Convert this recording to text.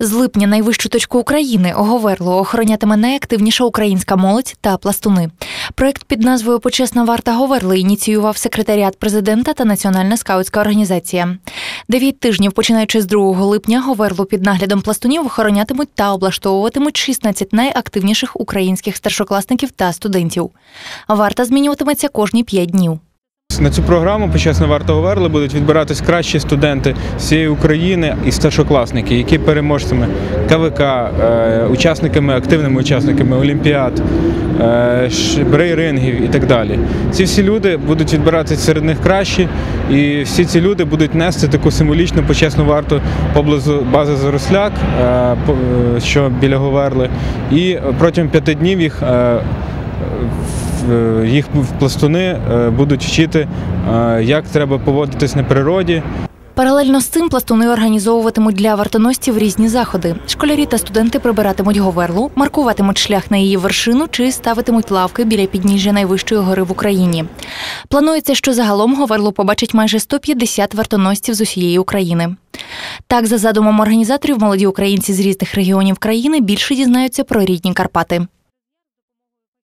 З липня найвищу точку України Оговерло охоронятиме найактивніша українська молодь та пластуни. Проект під назвою Почесна варта Говерли ініціював секретаріат президента та Національна скаутська організація. Дев'ять тижнів, починаючи з 2 липня, Говерлу під наглядом пластунів охоронятимуть та облаштовуватимуть 16 найактивніших українських старшокласників та студентів. Варта змінюватиметься кожні 5 днів. На цю програму почесно варто Говерли будуть відбиратись кращі студенти всієї України і старшокласники, які переможцями КВК, е, учасниками, активними учасниками олімпіад, е, брейрингів і так далі. Ці всі люди будуть відбиратися серед них кращі, і всі ці люди будуть нести таку символічну почесну варту поблизу бази Заросляк, е, що біля Говерли. І протягом п'яти днів їх. Е, в- їх пластуни е, будуть вчити, е, як треба поводитись на природі, Паралельно з цим пластуни організовуватимуть для вартоносців різні заходи. Школярі та студенти прибиратимуть говерлу, маркуватимуть шлях на її вершину чи ставитимуть лавки біля підніжжя найвищої гори в Україні. Планується, що загалом говерлу побачить майже 150 вартоносців з усієї України. Так, за задумом організаторів, молоді українці з різних регіонів країни більше дізнаються про рідні Карпати.